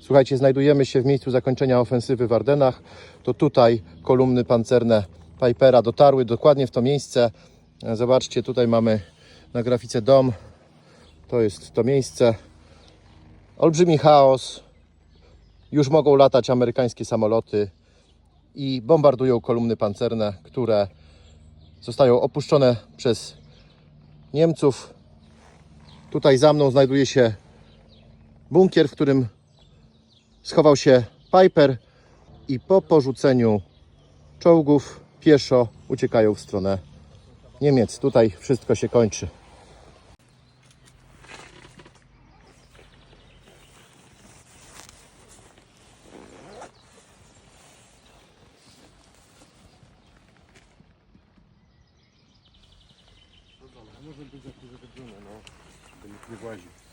Słuchajcie, znajdujemy się w miejscu zakończenia ofensywy w Ardenach. To tutaj kolumny pancerne Pipera dotarły dokładnie w to miejsce. Zobaczcie, tutaj mamy na grafice dom. To jest to miejsce. Olbrzymi chaos. Już mogą latać amerykańskie samoloty i bombardują kolumny pancerne, które zostają opuszczone przez Niemców. Tutaj za mną znajduje się bunkier, w którym schował się Piper i po porzuceniu czołgów pieszo uciekają w stronę Niemiec. Tutaj wszystko się kończy. Może być no. By nikt nie właził.